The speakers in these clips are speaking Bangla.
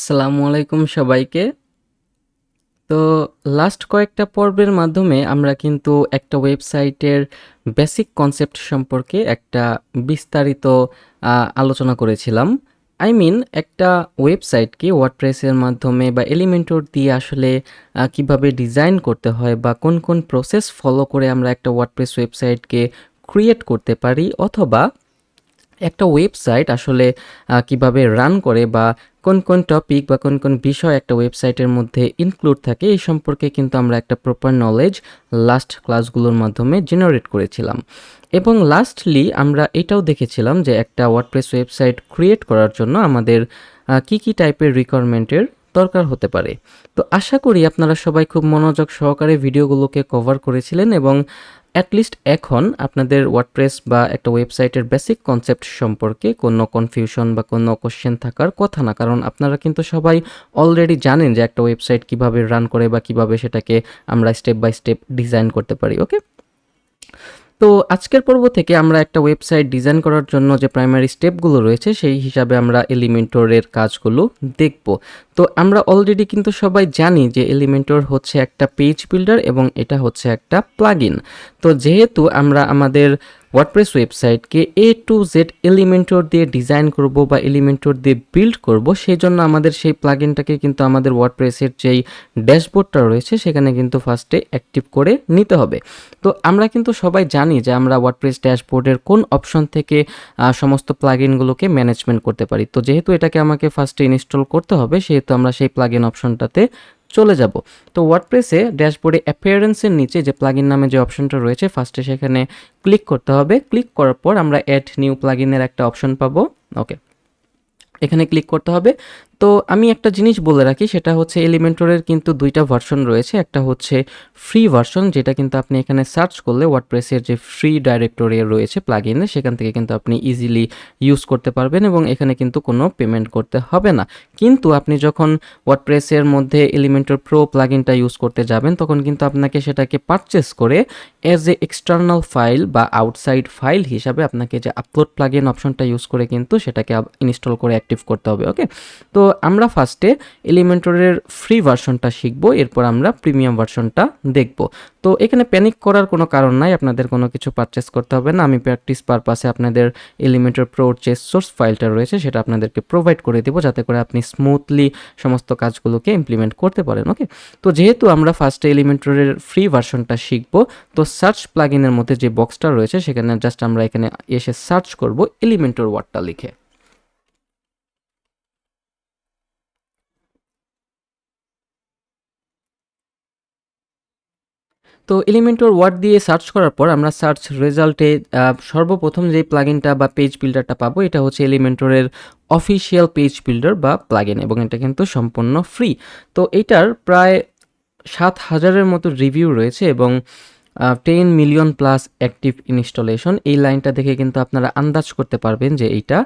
আসসালামু আলাইকুম সবাইকে। তো লাস্ট কয়েকটা পর্বের মাধ্যমে আমরা কিন্তু একটা ওয়েবসাইটের বেসিক কনসেপ্ট সম্পর্কে একটা বিস্তারিত আলোচনা করেছিলাম। আই মিন একটা ওয়েবসাইটকে ওয়ার্ডপ্রেসের মাধ্যমে বা এলিমেন্টর দিয়ে আসলে কীভাবে ডিজাইন করতে হয় বা কোন কোন প্রসেস ফলো করে আমরা একটা ওয়ার্ডপ্রেস ওয়েবসাইটকে ক্রিয়েট করতে পারি অথবা একটা ওয়েবসাইট আসলে কীভাবে রান করে বা কোন কোন টপিক বা কোন কোন বিষয় একটা ওয়েবসাইটের মধ্যে ইনক্লুড থাকে, এই সম্পর্কে কিন্তু আমরা একটা প্রপার নলেজ লাস্ট ক্লাসগুলোর মাধ্যমে জেনারেট করেছিলাম। এবং লাস্টলি আমরা এটাও দেখেছিলাম যে একটা ওয়ার্ডপ্রেস ওয়েবসাইট ক্রিয়েট করার জন্য আমাদের কি কি টাইপের রিকোয়ারমেন্টের দরকার হতে পারে। তো আশা করি আপনারা সবাই খুব মনোযোগ সহকারে ভিডিওগুলোকে কভার করেছিলেন এবং অ্যাটলিস্ট এখন আপনাদের ওয়ার্ডপ্রেস বা একটা ওয়েবসাইটের বেসিক কনসেপ্ট সম্পর্কে কোনো কনফিউশন বা কোনো কোশ্চেন থাকার কথা না। কারণ আপনারা কিন্তু সবাই অলরেডি জানেন যে একটা ওয়েবসাইট কীভাবে রান করে বা কীভাবে সেটাকে আমরা স্টেপ বাই স্টেপ ডিজাইন করতে পারি ওকে তো আজকের পর্ব থেকে আমরা একটা ওয়েবসাইট ডিজাইন করার জন্য যে প্রাইমারি স্টেপগুলো রয়েছে, সেই হিসাবে আমরা এলিমেন্টরের কাজগুলো দেখব। তো আমরা অলরেডি কিন্তু সবাই জানি যে এলিমেন্টর হচ্ছে একটা পেজ বিল্ডার এবং এটা হচ্ছে একটা প্লাগইন তো যেহেতু আমরা আমাদের ওয়ার্ডপ্রেস ওয়েবসাইটকে এ টু জেড এলিমেন্টর দিয়ে ডিজাইন করব বা এলিমেন্টর দিয়ে বিল্ড করব সেই জন্য আমাদের সেই প্লাগইনটাকে কিন্তু আমাদের ওয়ার্ডপ্রেসের যেই ড্যাশবোর্ডটা রয়েছে, সেখানে কিন্তু ফার্স্টে অ্যাক্টিভ করে নিতে হবে। তো আমরা কিন্তু সবাই জানি যে আমরা ওয়ার্ডপ্রেস ড্যাশবোর্ডের কোন অপশন থেকে সমস্ত প্লাগইনগুলোকে ম্যানেজমেন্ট করতে পারি। তো যেহেতু এটাকে আমাকে ফার্স্টে ইনস্টল করতে হবে, সেহেতু আমরা সেই প্লাগ ইন অপশনটাতে চলে যাব। তো ওয়ার্ডপ্রেসে ড্যাশবোর্ডে অ্যাপিয়ারেন্সের নিচে যে প্লাগ নামে যে অপশনটা রয়েছে ফার্স্টে সেখানে ক্লিক করতে হবে। ক্লিক করার পর আমরা অ্যাড নিউ প্লাগ একটা অপশন পাবো। ওকে এখানে ক্লিক করতে হবে। তো আমি একটা জিনিস বলে রাখি, সেটা হচ্ছে এলিমেন্টরের কিন্তু দুইটা ভার্সন রয়েছে। একটা হচ্ছে ফ্রি ভার্সন যেটা কিন্তু আপনি এখানে সার্চ করলে ওয়ার্ডপ্রেসের যে ফ্রি ডাইরেক্টরি রয়েছে প্লাগইনে সেখান থেকে কিন্তু আপনি ইজিলি ইউজ করতে পারবেন এবং এখানে কিন্তু কোনো পেমেন্ট করতে হবে না। কিন্তু আপনি যখন ওয়ার্ডপ্রেসের মধ্যে এলিমেন্টর প্রো প্লাগইনটা ইউজ করতে যাবেন, তখন কিন্তু আপনাকে সেটাকে পারচেস করে অ্যাজ এ এক্সটার্নাল ফাইল বা আউটসাইড ফাইল হিসাবে আপনাকে যে আপলোড প্লাগইন অপশনটা ইউজ করে কিন্তু সেটাকে ইনস্টল করে অ্যাক্টিভ করতে হবে ওকে তো আমরা ফার্স্টে এলিমেন্টরের ফ্রি ভার্সনটা শিখব, এরপর আমরা প্রিমিয়াম ভার্সনটা দেখব। তো এখানে প্যানিক করার কোনো কারণ নাই, আপনাদের কোনো কিছু পারচেস করতে হবে না। আমি প্র্যাকটিস পারপাসে আপনাদের এলিমেন্টর প্রোর যে সোর্স ফাইলটা রয়েছে, সেটা আপনাদেরকে প্রোভাইড করে দেবো, যাতে করে আপনি স্মুথলি সমস্ত কাজগুলোকে ইমপ্লিমেন্ট করতে পারেন ওকে তো যেহেতু আমরা ফার্স্টে এলিমেন্টরের ফ্রি ভার্সনটা শিখব, তো সার্চ প্লাগইনের মধ্যে যে বক্সটা রয়েছে, সেখানে জাস্ট আমরা এখানে এসে সার্চ করব এলিমেন্টর ওয়ার্ডটা লিখে। তো এলিমেন্টর ওয়ার্ড দিয়ে সার্চ করার পর আমরা সার্চ রেজাল্টে সর্বপ্রথম যে প্লাগইনটা বা পেজ বিল্ডারটা পাবো, এটা হচ্ছে এলিমেন্টরের অফিসিয়াল পেজ বিল্ডার বা প্লাগইন এবং এটা কিন্তু সম্পূর্ণ ফ্রি তো এটার প্রায় সাত হাজারের মতো রিভিউ রয়েছে এবং ten million plus active installation এই লাইনটা দেখে কিন্তু আপনারা আন্দাজ করতে পারবেন যে এইটা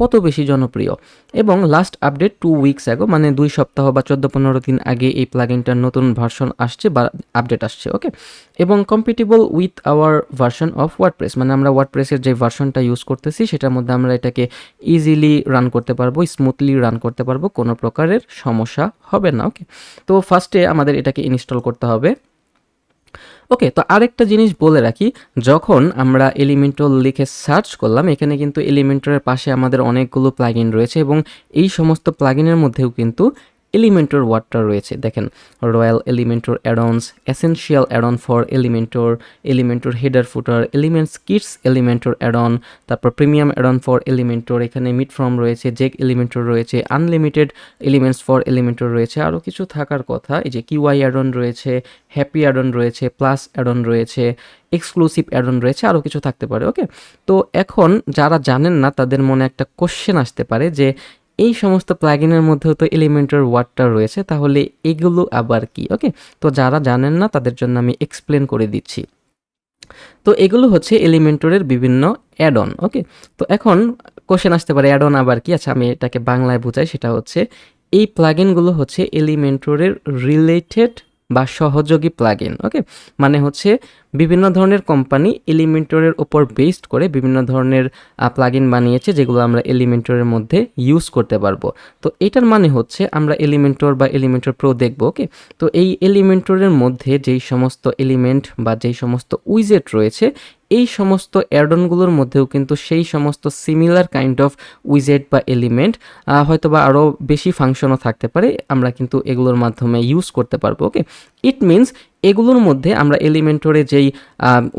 কত বেশি জনপ্রিয়? এবং লাস্ট আপডেট টু উইকস আগে মানে দুই সপ্তাহ বা চোদ্দ পনেরো দিন আগে এই প্লাগইনটার নতুন ভার্সন আসছে বা আপডেট আসছে ওকে এবং compatible with our version of WordPress মানে আমরা ওয়ার্ডপ্রেসের যে ভার্সনটা ইউজ করতেছি, সেটার মধ্যে আমরা এটাকে ইজিলি রান করতে পারব স্মুথলি রান করতে পারব, কোনো প্রকারের সমস্যা হবে না ওকে তো ফার্স্টে আমাদের এটাকে ইনস্টল করতে হবে। ওকে, তো আরেকটা জিনিস বলে রাখি, যখন আমরা এলিমেন্টর লিখে সার্চ করলাম, এখানে কিন্তু এলিমেন্টরের পাশে আমাদের অনেকগুলো প্লাগিন রয়েছে এবং এই সমস্ত প্লাগিনের মধ্যেও কিন্তু এলিমেন্টর ওয়ার্ডটা রয়েছে। দেখেন royal Elementor addons essential addon for Elementor Elementor header footer elements kits Elementor addon তারপর প্রিমিয়াম অ্যাডন ফর এলিমেন্টর এখানে মিড ফর্ম রয়েছে জেক এলিমেন্টর রয়েছে আনলিমিটেড এলিমেন্টস ফর এলিমেন্টর রয়েছে আরও কিছু থাকার কথা, এই যে কিউআই অ্যাডন রয়েছে হ্যাপি অ্যাডন রয়েছে প্লাস অ্যাডন রয়েছে এক্সক্লুসিভ অ্যাডন রয়েছে আরও কিছু থাকতে পারে ওকে তো এখন যারা জানেন না, তাদের মনে একটা কোশ্চেন আসতে পারে যে এই সমস্ত প্লাগিনের মধ্যেও তো এলিমেন্টের ওয়ার্ডটা রয়েছে, তাহলে এগুলো আবার কি? ওকে তো যারা জানেন না, তাদের জন্য আমি এক্সপ্লেন করে দিচ্ছি। তো এগুলো হচ্ছে এলিমেন্টরের বিভিন্ন অ্যাড অন ওকে তো এখন কোশ্চেন আসতে পারে অ্যাড অন আবার কি? আচ্ছা আমি এটাকে বাংলায় বোঝাই, সেটা হচ্ছে এই প্লাগিনগুলো হচ্ছে এলিমেন্টরের রিলেটেড বা সহযোগী প্লাগইন ওকে মানে হচ্ছে বিভিন্ন ধরনের কোম্পানি এলিমেন্টরের ওপর বেসড করে বিভিন্ন ধরনের প্লাগইন বানিয়েছে যেগুলো আমরা এলিমেন্টরের মধ্যে ইউজ করতে পারব। তো এটার মানে হচ্ছে আমরা এলিমেন্টর বা এলিমেন্টর প্রো দেখব ওকে তো এই এলিমেন্টরের মধ্যে যেই সমস্ত এলিমেন্ট বা যেই সমস্ত উইজেট রয়েছে এই সমস্ত অ্যাডনগুলোর মধ্যেও কিন্তু সেই সমস্ত সিমিলার কাইন্ড অফ উইজেট বা এলিমেন্ট হয়তো বা আরও বেশি ফাংশনও থাকতে পারে, আমরা কিন্তু এগুলোর মাধ্যমে ইউজ করতে পারব ওকে ইট মিনস এগুলোর মধ্যে আমরা এলিমেন্টরে যেই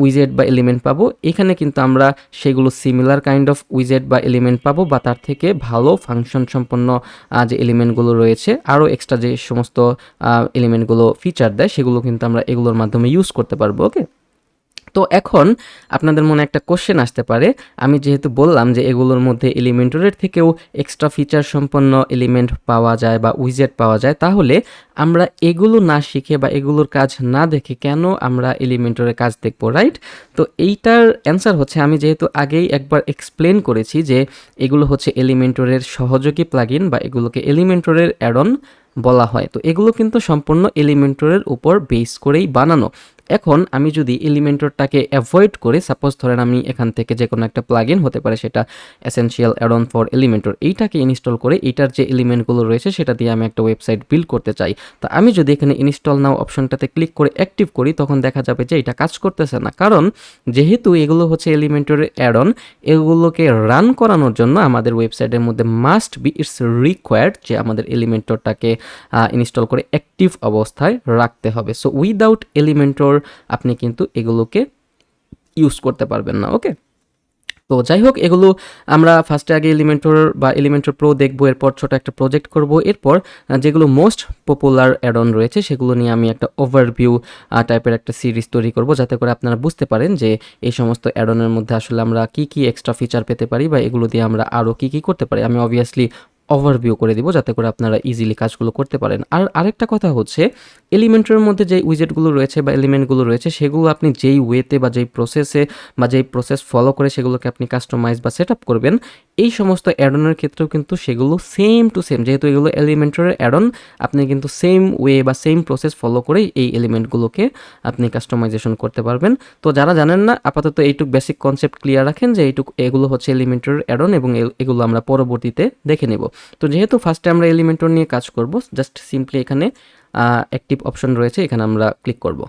উইজেট বা এলিমেন্ট পাবো, এখানে কিন্তু আমরা সেগুলো সিমিলার কাইন্ড অফ উইজেট বা এলিমেন্ট পাবো বা তার থেকে ভালো ফাংশন সম্পন্ন যে এলিমেন্টগুলো রয়েছে আরও এক্সট্রা যে সমস্ত এলিমেন্টগুলো ফিচার দেয়, সেগুলো কিন্তু আমরা এগুলোর মাধ্যমে ইউজ করতে পারব ওকে তো এখন আপনাদের মনে একটা কোশ্চেন আসতে পারে। আমি যেহেতু বললাম যে এগুলোর মধ্যে এলিমেন্টরের থেকেও এক্সট্রা ফিচার সম্পন্ন এলিমেন্ট পাওয়া যায় বা উইজেট পাওয়া যায়, তাহলে আমরা এগুলো না শিখে বা এগুলোর কাজ না দেখে কেন আমরা এলিমেন্টরের কাজ দেখব রাইট তো এইটার অ্যান্সার হচ্ছে, আমি যেহেতু আগেই একবার এক্সপ্লেন করেছি যে এগুলো হচ্ছে এলিমেন্টরের সহযোগী প্লাগইন বা এগুলোকে এলিমেন্টরের অ্যাডন বলা হয়। তো এগুলো কিন্তু সম্পূর্ণ এলিমেন্টরের উপর বেস করেই বানানো। এখন আমি যদি এলিমেন্টরটাকে অ্যাভয়েড করে সাপোজ ধরেন আমি এখান থেকে যে কোনো একটা প্লাগ হতে পারে, সেটা এসেনশিয়াল অ্যাডন ফর এলিমেন্টর এইটাকে ইনস্টল করে এইটার যে এলিমেন্টগুলো রয়েছে, সেটা দিয়ে আমি একটা ওয়েবসাইট বিল্ড করতে চাই। তো আমি যদি এখানে ইনস্টল নাও অপশনটাতে ক্লিক করে অ্যাক্টিভ করি, তখন দেখা যাবে যে এটা কাজ করতেছে না। কারণ যেহেতু এগুলো হচ্ছে এলিমেন্টরের অ্যাডন এগুলোকে রান করানোর জন্য আমাদের ওয়েবসাইটের মধ্যে মাস্ট বি ইটস রিকোয়ার্ড যে আমাদের এলিমেন্টরটাকে ইনস্টল করে অ্যাক্টিভ অবস্থায় রাখতে হবে। সো উইদাউট এলিমেন্টর আপনি কিন্তু এগুলোকে ইউজ করতে পারবেন না ওকে তো যাই হোক, এগুলো আমরা ফার্স্টে আগে এলিমেন্টর বা এলিমেন্টর প্রো দেখব, এরপর ছোট একটা প্রজেক্ট করব। এরপর যেগুলো মোস্ট পপুলার অ্যাডন রয়েছে, সেগুলো নিয়ে আমি একটা ওভারভিউ টাইপের একটা সিরিজ তৈরি করব, যাতে করে আপনারা বুঝতে পারেন যে এই সমস্ত অ্যাডনের মধ্যে আসলে আমরা কি কি এক্সট্রা ফিচার পেতে পারি বা এগুলো দিয়ে আমরা আরও কি কি করতে পারি। আমি অবভিয়াসলি ওভারভিউ করে দিব যাতে করে আপনারা ইজিলি কাজগুলো করতে পারেন। আর আরেকটা কথা হচ্ছে এলিমেন্টের মধ্যে যে উইজেটগুলো রয়েছে বা এলিমেন্টগুলো রয়েছে, সেগুলো আপনি যেই ওয়েতে বা যেই প্রসেসে বা যেই প্রসেস ফলো করে সেগুলোকে আপনি কাস্টমাইজ বা সেট করবেন, এই সমস্ত অ্যাডনের ক্ষেত্রেও কিন্তু সেগুলো সেম টু সেম যেহেতু এগুলো এলিমেন্টের অ্যাডন আপনি কিন্তু সেম ওয়ে বা সেম প্রসেস ফলো করেই এই এলিমেন্টগুলোকে আপনি কাস্টমাইজেশন করতে পারবেন। তো যারা জানেন না, আপাতত এইটুক বেসিক কনসেপ্ট ক্লিয়ার রাখেন যে এইটুক, এগুলো হচ্ছে এলিমেন্টের অ্যাডন এবং এগুলো আমরা পরবর্তীতে দেখে নেব। তো যেহেতু ফার্স্টে আমরা এলিমেন্টর নিয়ে কাজ করব জাস্ট সিম্পলি এখানে অ্যাক্টিভ অপশন রয়েছে, এখানে আমরা ক্লিক করব।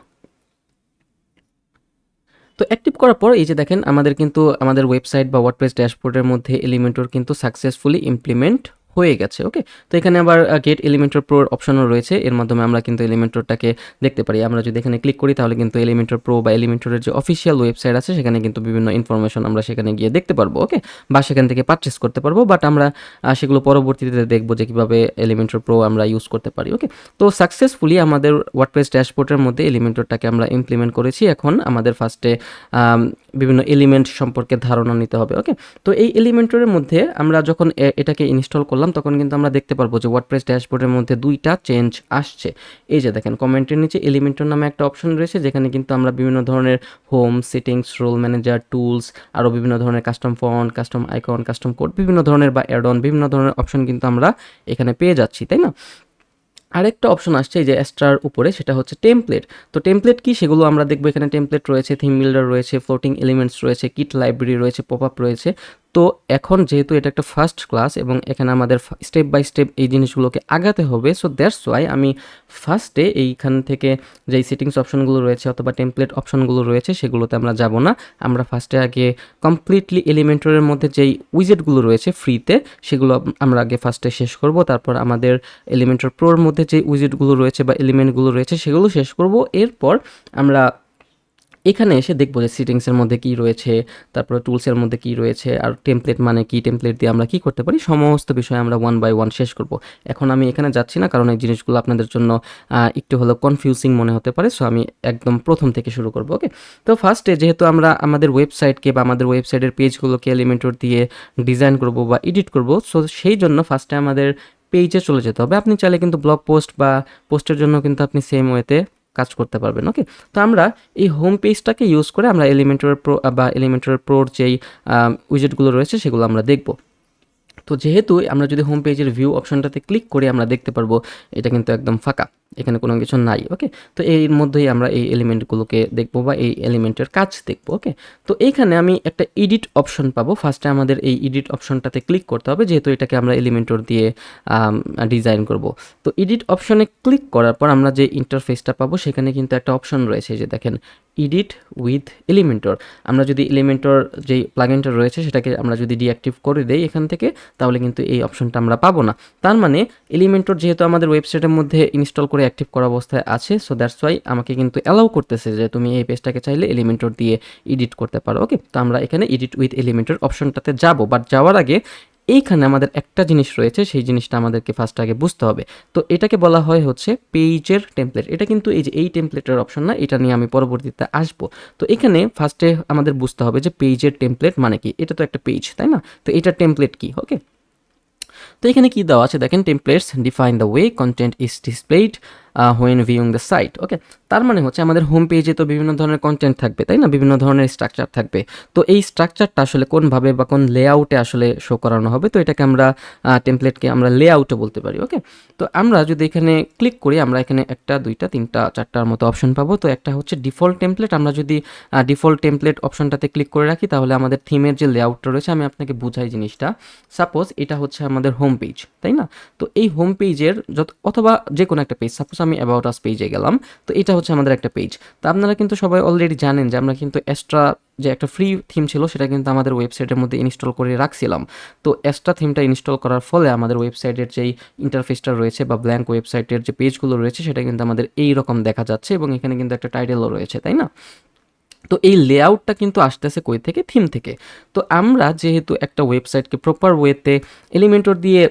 তো অ্যাক্টিভ করার পর এই যে দেখেন, আমাদের কিন্তু, আমাদের ওয়েবসাইট বা ওয়ার্ডপ্রেস ড্যাশবোর্ডের মধ্যে এলিমেন্টর কিন্তু সাকসেসফুলি ইমপ্লিমেন্ট হয়ে গেছে ওকে তো এখানে আবার গেট এলিমেন্টর প্রোর অপশনও রয়েছে। এর মাধ্যমে আমরা কিন্তু এলিমেন্টরটাকে দেখতে পারি। আমরা যদি এখানে ক্লিক করি, তাহলে কিন্তু এলিমেন্টর প্রো বা এলিমেন্টরের যে অফিসিয়াল ওয়েবসাইট আছে, সেখানে কিন্তু বিভিন্ন ইনফরমেশন আমরা সেখানে গিয়ে দেখতে পারব ওকে বা সেখান থেকে পারচেস করতে পারব বাট আমরা সেগুলো পরবর্তীতে দেখব যে কীভাবে এলিমেন্টর প্রো আমরা ইউজ করতে পারি ওকে তো সাকসেসফুলি আমাদের ওয়ার্ডপ্রেস ড্যাশবোর্ডের মধ্যে এলিমেন্টরটাকে আমরা ইমপ্লিমেন্ট করেছি। এখন আমাদের ফার্স্টে বিভিন্ন এলিমেন্ট সম্পর্কে ধারণা নিতে হবে ওকে তো এই এলিমেন্টরের মধ্যে আমরা যখন এটাকে ইনস্টল করলাম তখন কিন্তু আমরা দেখতে পারব যে ওয়ার্ডপ্রেস ড্যাশবোর্ডের মধ্যে দুইটা চেঞ্জ আসছে। এই যে দেখেন কমেন্টের নিচে এলিমেন্টর নামে একটা অপশন রয়েছে, যেখানে কিন্তু আমরা বিভিন্ন ধরনের home settings role manager tools আরও বিভিন্ন ধরনের custom font custom icon custom code বিভিন্ন ধরনের বা অ্যাড অন বিভিন্ন ধরনের অপশন কিন্তু আমরা এখানে পেয়ে যাচ্ছি, তাই না? আরেকটা অপশন আসছে, এই যে এক্সট্রার উপরে, সেটা হচ্ছে টেমপ্লেট তো টেমপ্লেট কি? সেগুলো আমরা দেখব, এখানে টেমপ্লেট রয়েছে থিম বিল্ডার রয়েছে ফ্লোটিং এলিমেন্টস রয়েছে কিট লাইব্রেরি রয়েছে পপ আপ রয়েছে। তো এখন যেহেতু এটা একটা ফার্স্ট ক্লাস এবং এখানে আমাদের স্টেপ বাই স্টেপ এই জিনিসগুলোকে আগাতে হবে সো দ্যাটস ওয়াই আমি ফার্স্টে এইখান থেকে যেই সেটিংস অপশনগুলো রয়েছে অথবা টেমপ্লেট অপশনগুলো রয়েছে সেগুলোতে আমরা যাব না। আমরা ফার্স্টে আগে কমপ্লিটলি এলিমেন্টরের মধ্যে যেই উইজেটগুলো রয়েছে ফ্রিতে সেগুলো আমরা আগে ফার্স্টে শেষ করব। তারপর আমাদের এলিমেন্টর প্রোর মধ্যে যে উইজেটগুলো রয়েছে বা এলিমেন্টগুলো রয়েছে সেগুলো শেষ করব। এরপর আমরা এখানে এসে দেখব যে সিটিংসের মধ্যে কি রয়েছে, তারপরে টুলসের মধ্যে কি রয়েছে, আর টেমপ্লেট মানে কি টেমপ্লেট দিয়ে আমরা কি করতে পারি, সমস্ত বিষয় আমরা ওয়ান বাই ওয়ান শেষ করব। এখন আমি এখানে যাচ্ছি না, কারণ এই জিনিসগুলো আপনাদের জন্য একটু হলো কনফিউজিং মনে হতে পারে সো আমি একদম প্রথম থেকে শুরু করব ওকে তো ফার্স্টে যেহেতু আমরা আমাদের ওয়েবসাইটকে বা আমাদের ওয়েবসাইটের পেজগুলোকে এলিমেন্টর দিয়ে ডিজাইন করব বা এডিট করব সো সেই জন্য ফার্স্টে আমাদের পেজে চলে যেতে হবে। আপনি চাইলে কিন্তু ব্লগ পোস্ট বা পোস্টের জন্য কিন্তু আপনি সেম ওয়েতে কাজ করতে পারবেন ওকে তো আমরা এই হোম পেজটাকে ইউজ করে আমরা এলিমেন্টর প্রো বা এলিমেন্টর প্রোর যেই উইজেটগুলো রয়েছে সেগুলো আমরা দেখব। তো যেহেতু আমরা যদি হোম পেজের ভিউ অপশনটাতে ক্লিক করি আমরা দেখতে পারব, এটা কিন্তু একদম ফাঁকা, এখানে কোনো কিছু নাই ওকে তো এর মধ্যেই আমরা এই এলিমেন্টগুলোকে দেখব বা এই এলিমেন্টের কাজ দেখব ওকে তো এইখানে আমি একটা এডিট অপশন পাবো। ফার্স্টে আমাদের এই এডিট অপশনটাতে ক্লিক করতে হবে, যেহেতু এটাকে আমরা এলিমেন্টর দিয়ে ডিজাইন করব। তো এডিট অপশনে ক্লিক করার পর আমরা যে ইন্টারফেসটা পাবো, সেখানে কিন্তু একটা অপশন রয়েছে, যে দেখেন এডিট উইথ এলিমেন্টর আমরা যদি এলিমেন্টর যেই প্লাগিনটা রয়েছে, সেটাকে আমরা যদি ডিঅ্যাক্টিভ করে দেই এখান থেকে তাহলে কিন্তু এই অপশনটা আমরা পাবো না। তার মানে এলিমেন্টর যেহেতু আমাদের ওয়েবসাইটের মধ্যে ইনস্টল করে অ্যাক্টিভ করা অবস্থায় আছে সো দ্যাটস ওয়াই আমাকে কিন্তু অ্যালাউ করতেছে যে তুমি এই পেজটাকে চাইলে এলিমেন্টর দিয়ে এডিট করতে পারো ওকে তো আমরা এখানে এডিট উইথ এলিমেন্টর অপশনটাতে যাব বাট যাওয়ার আগে এইখানে আমাদের একটা জিনিস রয়েছে, সেই জিনিসটা আমাদেরকে ফার্স্ট আগে বুঝতে হবে। তো এটাকে বলা হয় হচ্ছে পেজের টেমপ্লেট এটা কিন্তু এই যে এই টেমপ্লেটের অপশন না, এটা নিয়ে আমি পরবর্তীতে আসব। তো এখানে ফার্স্টে আমাদের বুঝতে হবে যে পেজের টেমপ্লেট মানে কি? এটা তো একটা পেজ তাই না? তো এটা টেমপ্লেট কি? ওকে তো এখানে কি দেওয়া আছে? দেখেন templates define the way content is displayed when viewing the site okay তার মানে হচ্ছে আমাদের হোম পেজে তো বিভিন্ন ধরনের কন্টেন্ট থাকবে, তাই না? বিভিন্ন ধরনের স্ট্রাকচার থাকবে। তো এই স্ট্রাকচারটা আসলে কোনভাবে বা কোন লেআউটে আসলে শো করানো হবে, তো এটাকে আমরা টেমপ্লেটকে আমরা লেআউটে বলতে পারি ওকে তো আমরা যদি এখানে ক্লিক করি, আমরা এখানে একটা, দুইটা, তিনটা, চারটার মতো অপশন পাবো। তো একটা হচ্ছে ডিফল্ট টেমপ্লেট আমরা যদি ডিফল্ট টেমপ্লেট অপশনটাতে ক্লিক করে রাখি, তাহলে আমাদের থিমের যে লেআউটটা রয়েছে, আমি আপনাকে বুঝাই জিনিসটা। সাপোজ এটা হচ্ছে আমাদের হোম পেজ তাই না? তো এই হোম পেজের যত, অথবা যে কোনো একটা পেজ সাপোজ আমি অ্যাবাউট আস পেজে গেলাম, তো এটা হচ্ছে আমাদের একটা পেজ তো আপনারা কিন্তু সবাই অলরেডি জানেন যে আমরা কিন্তু এক্সট্রা যে একটা ফ্রি থিম ছিল, সেটা কিন্তু আমাদের ওয়েবসাইটের মধ্যে ইনস্টল করে রাখছিলাম। তো এক্সট্রা থিমটা ইনস্টল করার ফলে আমাদের ওয়েবসাইটের যেই ইন্টারফেসটা রয়েছে বা ব্ল্যাঙ্ক ওয়েবসাইটের যে পেজগুলো রয়েছে, সেটা কিন্তু আমাদের এই রকম দেখা যাচ্ছে এবং এখানে কিন্তু একটা টাইটেলও রয়েছে, তাই না? তো এই লেআউটটা কিন্তু আসতেছে কই থেকে? থিম থেকে। তো আমরা যেহেতু একটা ওয়েবসাইটকে প্রপার ওয়েতে এলিমেন্টর দিয়ে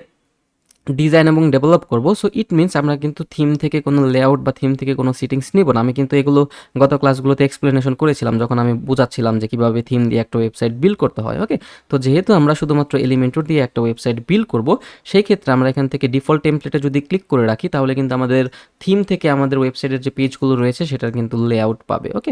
ডিজাইন এবং ডেভেলপ করব। সো ইট মিনস আমরা কিন্তু থিম থেকে কোনো লেআউট বা থিম থেকে কোনো সিটিংস নিব না। আমি কিন্তু এগুলো গত ক্লাসগুলোতে এক্সপ্লেনেশন করেছিলাম, যখন আমি বোঝাচ্ছিলাম যে কীভাবে থিম দিয়ে একটা ওয়েবসাইট বিল করতে হয় ওকে তো যেহেতু আমরা শুধুমাত্র এলিমেন্টর দিয়ে একটা ওয়েবসাইট বিল করব, সেই ক্ষেত্রে আমরা এখান থেকে ডিফল্ট টেমপ্লেটে যদি ক্লিক করে রাখি, তাহলে কিন্তু আমাদের থিম থেকে আমাদের ওয়েবসাইটের যে পেজগুলো রয়েছে, সেটার কিন্তু লেআউট পাবে ওকে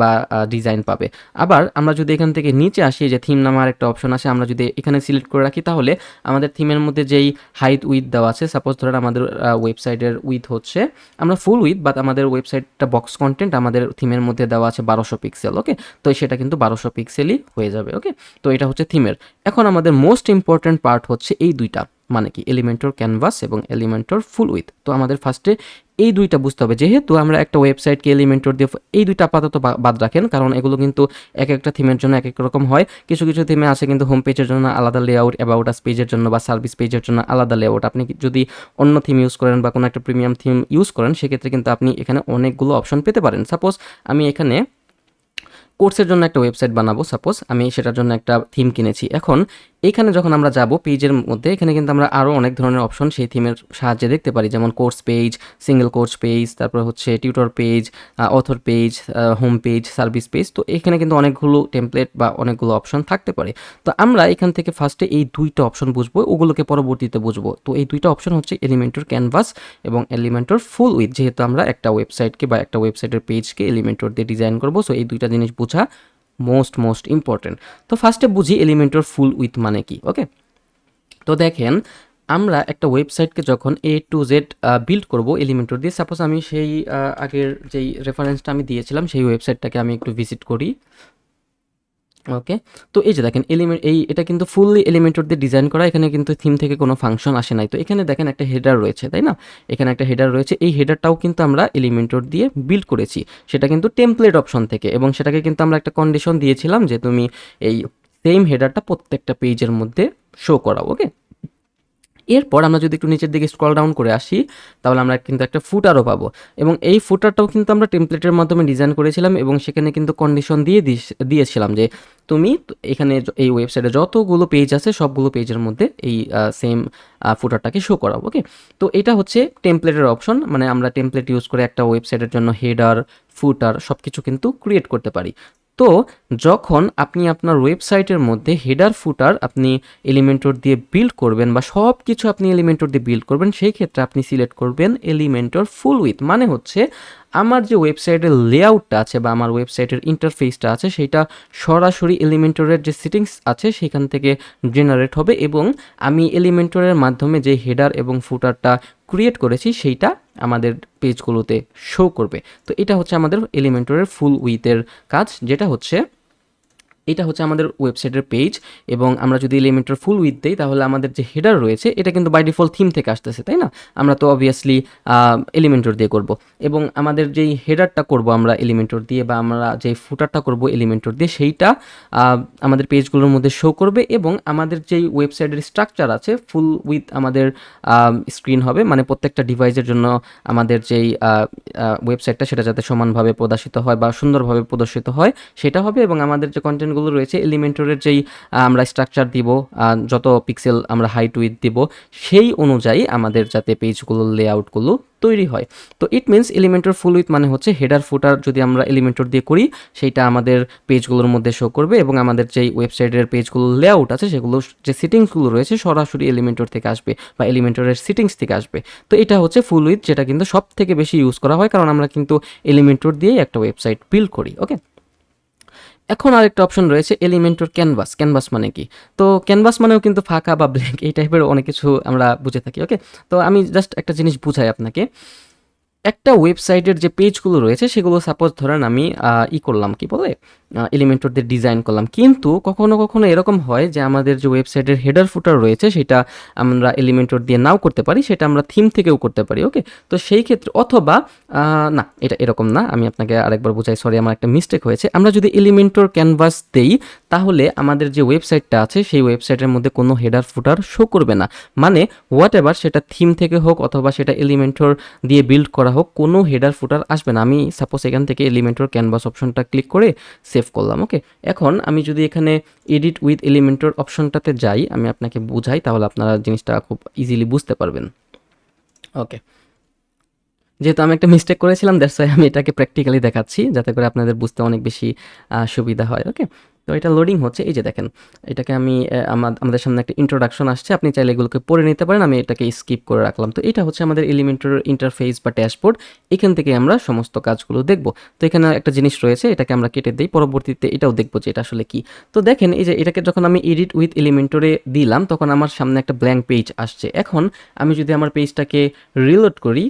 বা ডিজাইন পাবে। আবার আমরা যদি এখান থেকে নিচে আসি, যে থিম নামার একটা অপশন আছে আমরা যদি এখানে সিলেক্ট করে রাখি, তাহলে আমাদের থিমের মধ্যে যেই হাইট উইথ দেওয়া আছে। সাপোজ ধরেন আমাদের ওয়েবসাইটের উইথ হচ্ছে, আমরা ফুল উইথ বাট আমাদের ওয়েবসাইটটা বক্স কন্টেন্ট আমাদের থিমের মধ্যে দেওয়া আছে বারোশো পিক্সেল ওকে তো সেটা কিন্তু বারোশো পিক্সেলই হয়ে যাবে ওকে তো এটা হচ্ছে থিমের এখন আমাদের মোস্ট ইম্পর্ট্যান্ট পার্ট হচ্ছে এই দুইটা। মানে কি এলিমেন্টর ক্যানভাস এবং এলিমেন্টর ফুল উইথ তো আমাদের ফার্স্টে এই দুইটা বুঝতে হবে। যেহেতু আমরা একটা ওয়েবসাইটকে এলিমেন্টর দিয়ে এই দুইটা আপাতত বাদ রাখেন, কারণ এগুলো কিন্তু এক একটা থিমের জন্য এক এক রকম হয়। কিছু কিছু থিমে আছে কিন্তু হোম পেজের জন্য আলাদা লেআউট অ্যাবাউট আস পেজের জন্য বা সার্ভিস পেজের জন্য আলাদা লেআউট আপনি যদি অন্য থিম ইউজ করেন বা কোনো একটা প্রিমিয়াম থিম ইউজ করেন, সেক্ষেত্রে কিন্তু আপনি এখানে অনেকগুলো অপশন পেতে পারেন। সাপোজ আমি এখানে কোর্সের জন্য একটা ওয়েবসাইট বানাবো সাপোজ আমি সেটার জন্য একটা থিম কিনেছি। এখন এখানে যখন আমরা যাব, পেজের মধ্যে, এখানে কিন্তু আমরা আরও অনেক ধরনের অপশন সেই থিমের সাহায্যে দেখতে পারি। যেমন course page single course page তারপর হচ্ছে tutor page author page home page service page তো এখানে কিন্তু অনেকগুলো টেমপ্লেট বা অনেকগুলো অপশন থাকতে পারে। তো আমরা এখান থেকে ফার্স্টে এই দুইটা অপশন বুঝব, ওগুলোকে পরবর্তীতে বুঝব। তো এই দুইটা অপশন হচ্ছে এলিমেন্টর ক্যানভাস এবং এলিমেন্টর ফুল উইথ যেহেতু আমরা একটা ওয়েবসাইটকে বা একটা ওয়েবসাইটের পেজকে এলিমেন্টর দিয়ে ডিজাইন করব। সো এই দুইটা জিনিস বোঝা মোস্ট মোস্ট ইম্পর্টেন্ট তো ফার্স্টে বুঝি এলিমেন্টর ফুল উইথ মানে কি ওকে তো দেখেন, আমরা একটা ওয়েবসাইটকে যখন এ টু জেড বিল্ড করব এলিমেন্টর দিয়ে সাপোজ আমি সেই আগের যেই রেফারেন্সটা আমি দিয়েছিলাম, সেই ওয়েবসাইটটাকে আমি একটু ভিজিট করি। ওকে? তো এই যে দেখেন এলিমেন্ট এই এটা কিন্তু ফুললি এলিমেন্টর দিয়ে ডিজাইন করা, এখানে কিন্তু থিম থেকে কোনো ফাংশন আসে নাই। তো এখানে দেখেন একটা হেডার রয়েছে, তাই না? এখানে একটা হেডার রয়েছে, এই হেডারটাও কিন্তু আমরা এলিমেন্টর দিয়ে বিল্ড করেছি। সেটা কিন্তু টেমপ্লেট অপশন থেকে, এবং সেটাকে কিন্তু আমরা একটা কন্ডিশন দিয়েছিলাম যে তুমি এই সেম হেডারটা প্রত্যেকটা পেজের মধ্যে শো করাও, ওকে? এরপর আমরা যদি একটু নিচের দিকে স্ক্রল ডাউন করে আসি, তাহলে আমরা কিন্তু একটা ফুটারও পাবো। এবং এই ফুটারটাও কিন্তু আমরা টেমপ্লেটের মাধ্যমে ডিজাইন করেছিলাম এবং সেখানে কিন্তু কন্ডিশন দিয়ে দিয়েছিলাম যে তুমি এখানে এই ওয়েবসাইটে যতগুলো পেজ আছে, সবগুলো পেজের মধ্যে এই সেম ফুটারটাকে শো করাবো ওকে তো এটা হচ্ছে টেমপ্লেটের অপশন মানে আমরা টেমপ্লেট ইউজ করে একটা ওয়েবসাইটের জন্য হেডার ফুটার সব কিছু কিন্তু ক্রিয়েট করতে পারি। তো যখন আপনি আপনার ওয়েবসাইটের মধ্যে হেডার ফুটার আপনি এলিমেন্টর দিয়ে বিল্ড করবেন বা সব কিছু আপনি এলিমেন্টর দিয়ে বিল্ড করবেন, সেই ক্ষেত্রে আপনি সিলেক্ট করবেন এলিমেন্টর ফুল উইথ মানে হচ্ছে আমার যে ওয়েবসাইটের লেআউটটা আছে বা আমার ওয়েবসাইটের ইন্টারফেসটা আছে সেটা সরাসরি এলিমেন্টরের যে সেটিংস আছে, সেখান থেকে জেনারেট হবে এবং আমি এলিমেন্টরের মাধ্যমে যে হেডার এবং ফুটারটা ক্রিয়েট করেছি, সেইটা আমাদের পেজগুলোতে শো করবে। তো এটা হচ্ছে আমাদের এলিমেন্টরের ফুল উইথের কাজ যেটা হচ্ছে এটা হচ্ছে আমাদের ওয়েবসাইটের পেজ এবং আমরা যদি এলিমেন্টের ফুল উইথ দিই, তাহলে আমাদের যে হেডার রয়েছে, এটা কিন্তু বাই ডিফল্ট থিম থেকে আসতেছে, তাই না? আমরা তো অবভিয়াসলি এলিমেন্টর দিয়ে করব। এবং আমাদের যেই হেডারটা করব আমরা এলিমেন্টর দিয়ে বা আমরা যে ফুটারটা করব এলিমেন্টর দিয়ে, সেইটা আমাদের পেজগুলোর মধ্যে শো করবে এবং আমাদের যেই ওয়েবসাইটের স্ট্রাকচার আছে ফুল উইথ আমাদের স্ক্রিন হবে। মানে প্রত্যেকটা ডিভাইসের জন্য আমাদের যেই ওয়েবসাইটটা সেটা যাতে সমানভাবে প্রদর্শিত হয় বা সুন্দরভাবে প্রদর্শিত হয়, সেটা হবে এবং আমাদের যে কন্টেন্টগুলো রয়েছে এলিমেন্টরের যেই আমরা স্ট্রাকচার দিব যত পিক্সেল আমরা হাইট উইথ দিব, সেই অনুযায়ী আমাদের যাতে পেজগুলোর লেআউটগুলো তৈরি হয়। তো it means Elementor full width মানে হচ্ছে হেডার ফুটার যদি আমরা এলিমেন্টর দিয়ে করি সেইটা আমাদের পেজগুলোর মধ্যে শো করবে এবং আমাদের যেই ওয়েবসাইটের পেজগুলো লেআউট আছে, সেগুলো, যে সেটিংসগুলো রয়েছে, সরাসরি এলিমেন্টর থেকে আসবে বা এলিমেন্টরের সেটিংস থেকে আসবে। তো এটা হচ্ছে ফুল উইথ যেটা কিন্তু সব থেকে বেশি ইউজ করা হয়, কারণ আমরা কিন্তু এলিমেন্টর দিয়েই একটা ওয়েবসাইট বিল্ড করি ওকে এখন আরেকটা অপশন রয়েছে এলিমেন্টর ক্যানভাস ক্যানভাস মানে কি? তো ক্যানভাস মানেও কিন্তু ফাঁকা বা ব্ল্যাঙ্ক এই টাইপের অনেক কিছু আমরা বুঝে থাকি ওকে তো আমি জাস্ট একটা জিনিস বুঝাই আপনাকে। একটা ওয়েবসাইটের যে পেজগুলো রয়েছে, সেগুলো সাপোজ ধরেন আমি ই করলাম কি বলে? এলিমেন্টর দিয়ে ডিজাইন করলাম। কিন্তু কখনো কখনো এরকম হয় যে আমাদের যে ওয়েবসাইটের হেডার ফুটার রয়েছে, সেটা আমরা এলিমেন্টর দিয়ে নাও করতে পারি, সেটা আমরা থিম থেকেও করতে পারি ওকে তো সেই ক্ষেত্রে, অথবা না, এটা এরকম না, আমি আপনাকে আরেকবার বোঝাই সরি আমার একটা মিস্টেক হয়েছে। আমরা যদি এলিমেন্টর ক্যানভাস দেই, তাহলে আমাদের যে ওয়েবসাইটটা আছে, সেই ওয়েবসাইটের মধ্যে কোনো হেডার ফুটার শো করবে না। মানে হোয়াট এভার সেটা থিম থেকে হোক, অথবা সেটা এলিমেন্টর দিয়ে বিল্ড করা হোক, কোনো হেডার ফুটার আসবে না। আমি সাপোজ এখান থেকে এলিমেন্টর ক্যানভাস অপশনটা ক্লিক করে সেভ করলাম ওকে এখন আমি যদি এখানে এডিট উইথ এলিমেন্টর অপশনটাতে যাই, আমি আপনাকে বুঝাই, তাহলে আপনারা জিনিসটা খুব ইজিলি বুঝতে পারবেন। ওকে যেহেতু আমি একটা মিস্টেক করেছিলাম দ্যাটস আমি এটাকে প্র্যাকটিক্যালি দেখাচ্ছি, যাতে করে আপনাদের বুঝতে অনেক বেশি সুবিধা হয় ওকে তো এটা লোডিং হচ্ছে। এই যে দেখেন, এটাকে আমি আমাদের সামনে একটা ইন্ট্রোডাকশন আসছে। আপনি চাইলে এগুলোকে পড়ে নিতে পারেন, আমি এটাকে স্কিপ করে রাখলাম। তো এটা হচ্ছে আমাদের এলিমেন্টার ইন্টারফেস বা ড্যাশবোর্ড এখান থেকে আমরা সমস্ত কাজগুলো দেখব। তো এখানে একটা জিনিস রয়েছে, এটাকে আমরা কেটে দিই। পরবর্তীতে এটাও দেখব যে এটা আসলে কি। তো দেখেন, এই যে এটাকে যখন আমি এডিট উইথ এলিমেন্টরে দিলাম, তখন আমার সামনে একটা ব্ল্যাঙ্ক পেজ আসছে। এখন আমি যদি আমার পেজটাকে রিলোড করি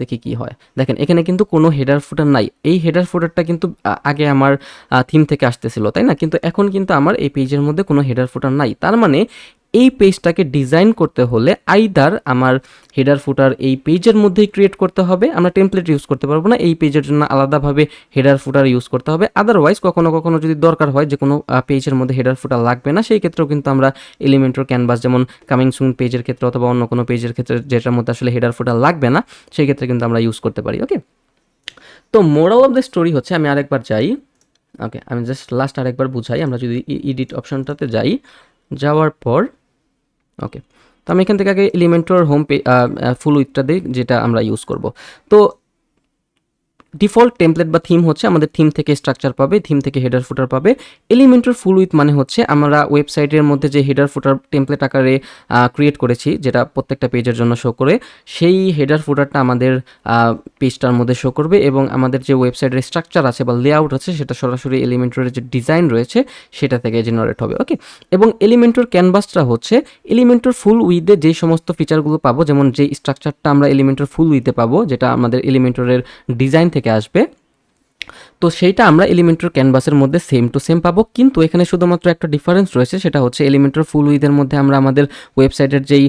দেখি কি হয়। দেখেন, এখানে কিন্তু কোনো হেডার ফুটার নাই। এই হেডার ফুটারটা কিন্তু আগে আমার থিম থেকে আসতেছিল, তাই না? কিন্তু এখন কিন্তু আমার এই পেজের মধ্যে কোনো হেডার ফুটার নাই। তার মানে এই পেজটাকে ডিজাইন করতে হলে আইদার আমার হেডার ফুটার এই পেজের মধ্যেই ক্রিয়েট করতে হবে। আমরা টেমপ্লেট ইউজ করতে পারব না, এই পেজের জন্য আলাদাভাবে হেডার ফুটার ইউজ করতে হবে। আদারওয়াইজ কখনো কখনো যদি দরকার হয় যে কোনো পেজের মধ্যে হেডার ফুটার লাগবে না, সেই ক্ষেত্রেও কিন্তু আমরা এলিমেন্টর ক্যানভাস যেমন কামিং সুন পেজের ক্ষেত্রে অথবা অন্য কোনো পেজের ক্ষেত্রে যেটার মধ্যে আসলে হেডার ফুটার লাগবে না, সেই ক্ষেত্রে কিন্তু আমরা ইউজ করতে পারি ওকে তো মোরাল অফ দ্য স্টোরি হচ্ছে, আমি আরেকবার যাই ওকে আমি জাস্ট লাস্ট আরেকবার বুঝাই, আমরা যদি এডিট অপশনটাতে যাই যাওয়ার পর ওকে তো আমি এখান থেকে আগে এলিমেন্টর হোম পে ফুল উইথটা দিই, যেটা আমরা ইউজ করব। তো ডিফল্ট টেমপ্লেট বা থিম হচ্ছে আমাদের থিম থেকে স্ট্রাকচার পাবে থিম থেকে হেডার ফুটার পাবে। এলিমেন্টর ফুল উইথ মানে হচ্ছে আমরা ওয়েবসাইটের মধ্যে যে হেডার ফুটার টেমপ্লেট আকারে ক্রিয়েট করেছি, যেটা প্রত্যেকটা পেজের জন্য শো করে, সেই হেডার ফুটারটা আমাদের পেজটার মধ্যে শো করবে এবং আমাদের যে ওয়েবসাইটের স্ট্রাকচার আছে বা লেআউট আছে, সেটা সরাসরি এলিমেন্টরের যে ডিজাইন রয়েছে, সেটা থেকে জেনারেট হবে ওকে এবং এলিমেন্টর ক্যানভাসটা হচ্ছে এলিমেন্টর ফুল উইথে যে সমস্ত ফিচারগুলো পাবো, যেমন যে স্ট্রাকচারটা আমরা এলিমেন্টর ফুল উইথে পাবো, যেটা আমাদের এলিমেন্টরের ডিজাইন থেকে আসবে। তো সেইটা আমরা এলিমেন্টর ক্যানভাসের মধ্যে সেম টু সেম পাবো। কিন্তু এখানে শুধুমাত্র একটা ডিফারেন্স রয়েছে, সেটা হচ্ছে এলিমেন্টর ফুল উইথের মধ্যে আমরা আমাদের ওয়েবসাইটের যেই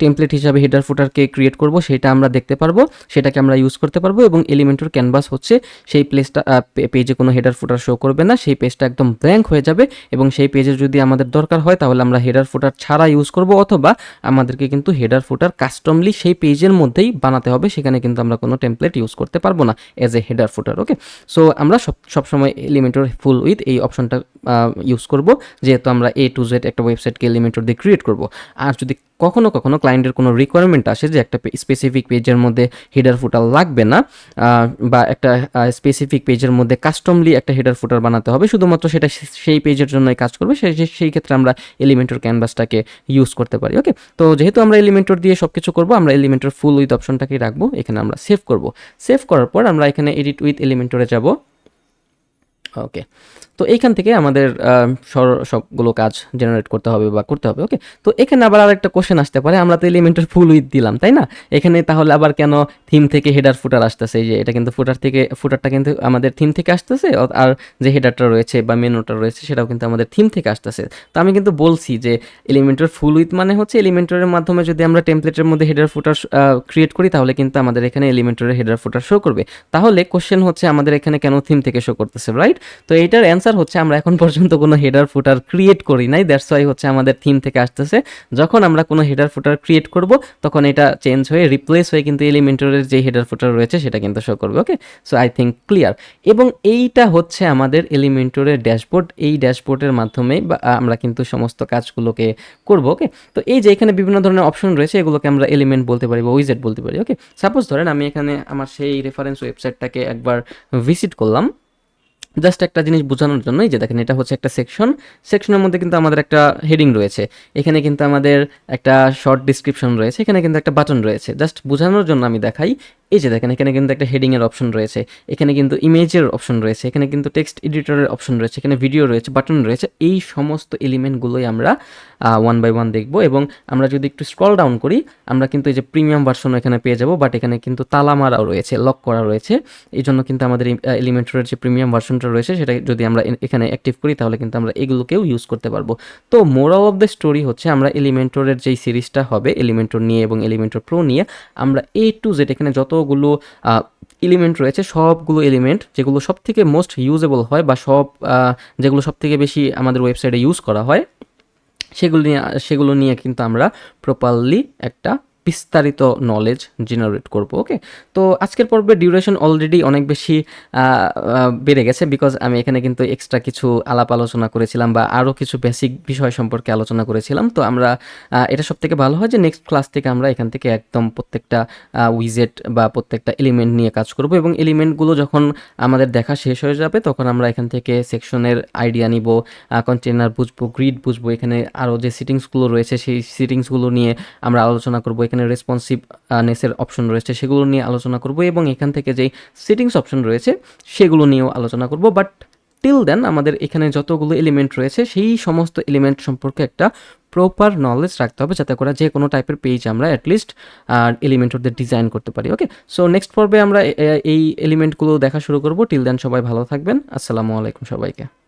টেমপ্লেট হিসাবে হেডার ফুটারকে ক্রিয়েট করব, সেটা আমরা দেখতে পারব, সেটাকে আমরা ইউজ করতে পারব এবং এলিমেন্টর ক্যানভাস হচ্ছে সেই প্লেসটা পেজে কোনো হেডার ফুটার শো করবে না, সেই পেজটা একদম ব্ল্যাঙ্ক হয়ে যাবে এবং সেই পেজে যদি আমাদের দরকার হয়, তাহলে আমরা হেডার ফুটার ছাড়া ইউজ করব অথবা আমাদেরকে কিন্তু হেডার ফুটার কাস্টমলি সেই পেজের মধ্যেই বানাতে হবে, সেখানে কিন্তু আমরা কোনো টেমপ্লেট ইউজ করতে পারব না as a header footer okay so আমরা সব, সবসময় এলিমেন্টর ফুল উইথ এই অপশনটা ইউজ করব। যেহেতু আমরা এ টু জেড একটা ওয়েবসাইটকে এলিমেন্টর দিয়ে ক্রিয়েট করব। আর যদি কখনো কখনো ক্লায়েন্টের কোনো রিকোয়ারমেন্ট আসে যে একটা স্পেসিফিক পেজের মধ্যে হেডার ফুটার লাগবে না বা একটা স্পেসিফিক পেজের মধ্যে কাস্টমলি একটা হেডার ফুটার বানাতে হবে। শুধুমাত্র সেটা সেই পেজের জন্যই কাজ করবে সেই সেই- ক্ষেত্রে আমরা এলিমেন্টর ক্যানভাসটাকে ইউজ করতে পারি ওকে তো যেহেতু আমরা এলিমেন্টর দিয়ে সব কিছু করব, আমরা এলিমেন্টর ফুল উইথ অপশনটাকেই রাখব, এখানে আমরা সেভ করব। সেভ করার পর আমরা এখানে এডিট উইথ এলিমেন্টরে যাব ওকে তো এইখান থেকে আমাদের সবগুলো কাজ জেনারেট করতে হবে বা করতে হবে ওকে তো এখানে আবার আরেকটা কোশ্চেন আসতে পারে, আমরা তো এলিমেন্টের ফুল উইথ দিলাম, তাই না? এখানে তাহলে আবার কেন থিম থেকে হেডার ফুটার আসতেছে? যে এটা কিন্তু ফুটার থেকে ফুটারটা কিন্তু আমাদের থিম থেকে আসতেছে, আর যে হেডারটা রয়েছে বা মেনুটা রয়েছে, সেটাও কিন্তু আমাদের থিম থেকে আসতেছে। তো আমি কিন্তু বলছি যে এলিমেন্টের ফুল উইথ মানে হচ্ছে এলিমেন্টরের মাধ্যমে যদি আমরা টেমপ্লেটের মধ্যে হেডার ফুটার ক্রিয়েট করি, তাহলে কিন্তু আমাদের এখানে এলিমেন্টরের হেডার ফুটার শো করবে। তাহলে কোশ্চেন হচ্ছে আমাদের এখানে কেন থিম থেকে শো করতেছে রাইট তো এইটার অ্যান্সার হচ্ছে আমরা এখন পর্যন্ত কোনো হেডার ফুটার ক্রিয়েট করি নাই। দ্যাটস ওয়াই হচ্ছে আমাদের থিম থেকে আসতেছে। যখন আমরা কোনো হেডার ফুটার ক্রিয়েট করব, তখন এটা চেঞ্জ হয়ে রিপ্লেস হয়ে কিন্তু এলিমেন্টরের যে হেডার ফুটার রয়েছে, সেটা কিন্তু শো করবে okay so I think clear এবং এইটা হচ্ছে আমাদের এলিমেন্টরের ড্যাশবোর্ড এই ড্যাশবোর্ডের মাধ্যমে বা আমরা কিন্তু সমস্ত কাজগুলোকে করব ওকে তো এই যে এখানে বিভিন্ন ধরনের অপশন রয়েছে, এগুলোকে আমরা এলিমেন্ট বলতে পারি বা উইজেট বলতে পারি ওকে সাপোজ ধরেন আমি এখানে আমার সেই রেফারেন্স ওয়েবসাইটটাকে একবার ভিজিট করলাম। জাস্ট একটা জিনিস বোঝানোর জন্যই যে দেখেন এটা হচ্ছে একটা সেকশন। সেকশনের মধ্যে কিন্তু আমাদের একটা হেডিং রয়েছে। এখানে কিন্তু আমাদের একটা শর্ট ডিসক্রিপশন রয়েছে, এখানে কিন্তু একটা বাটন রয়েছে। জাস্ট বোঝানোর জন্য আমি দেখাই এই যে দেখেন, এখানে কিন্তু একটা হেডিংয়ের অপশন রয়েছে, এখানে কিন্তু ইমেজের অপশন রয়েছে, এখানে কিন্তু টেক্সট এডিটরের অপশন রয়েছে, এখানে ভিডিও রয়েছে বাটন রয়েছে, এই সমস্ত এলিমেন্টগুলোই আমরা ওয়ান বাই ওয়ান দেখব এবং আমরা যদি একটু স্ক্রল ডাউন করি, আমরা কিন্তু এই যে প্রিমিয়াম ভার্সন এখানে পেয়ে যাব বাট এখানে কিন্তু তালা মারাও রয়েছে লক করা রয়েছে। এই জন্য কিন্তু আমাদের এলিমেন্টরের যে প্রিমিয়াম ভার্সনটা রয়েছে, সেটা যদি আমরা এখানে অ্যাক্টিভ করি, তাহলে কিন্তু আমরা এগুলোকেও ইউজ করতে পারব। তো মোরাল অফ দ্য স্টোরি হচ্ছে, আমরা এলিমেন্টরের যেই সিরিজটা হবে এলিমেন্টর নিয়ে এবং এলিমেন্টর প্রো নিয়ে, আমরা এ টু জেড এখানে যতগুলো এলিমেন্ট রয়েছে, সবগুলো এলিমেন্ট যেগুলো সব থেকে মোস্ট ইউজেবল হয় বা সব যেগুলো সব থেকে বেশি আমাদের ওয়েবসাইটে ইউজ করা হয়, সেগুলো নিয়ে সেগুলো নিয়ে কিন্তু আমরা প্রপারলি একটা বিস্তারিত নলেজ জেনারেট করব ওকে তো আজকের পর্বে ডিউরেশন অলরেডি অনেক বেশি বেড়ে গেছে বিকজ আমি এখানে কিন্তু এক্সট্রা কিছু আলাপ আলোচনা করেছিলাম বা আরও কিছু বেসিক বিষয় সম্পর্কে আলোচনা করেছিলাম। তো আমরা এটা সব থেকে ভালো হয় যে নেক্সট ক্লাস থেকে আমরা এখান থেকে একদম প্রত্যেকটা উইজেট বা প্রত্যেকটা এলিমেন্ট নিয়ে কাজ করব এবং এলিমেন্টগুলো যখন আমাদের দেখা শেষ হয়ে যাবে তখন আমরা এখান থেকে সেকশনের আইডিয়া নিব কন্টেনার বুঝব গ্রিড বুঝব, এখানে আরও যে সিটিংসগুলো রয়েছে সেই সিটিংসগুলো নিয়ে আমরা আলোচনা করব। এখানে রেসপন্সিভ নেসের অপশন রয়েছে সেগুলো নিয়ে আলোচনা করব এবং এখান থেকে যেই সিটিংস অপশন রয়েছে সেগুলো নিয়েও আলোচনা করব। বাট টিল দেন আমাদের এখানে যতগুলো এলিমেন্ট রয়েছে সেই সমস্ত এলিমেন্ট সম্পর্কে একটা প্রপার নলেজ রাখতে হবে যাতে করে যে কোনো টাইপের পেজ আমরা অ্যাটলিস্ট এলিমেন্টদের ডিজাইন করতে পারি ওকে সো নেক্সট পর্বে আমরা এই এলিমেন্টগুলো দেখা শুরু করব। টিল দেন সবাই ভালো থাকবেন। আসসালামু আলাইকুম সবাইকে।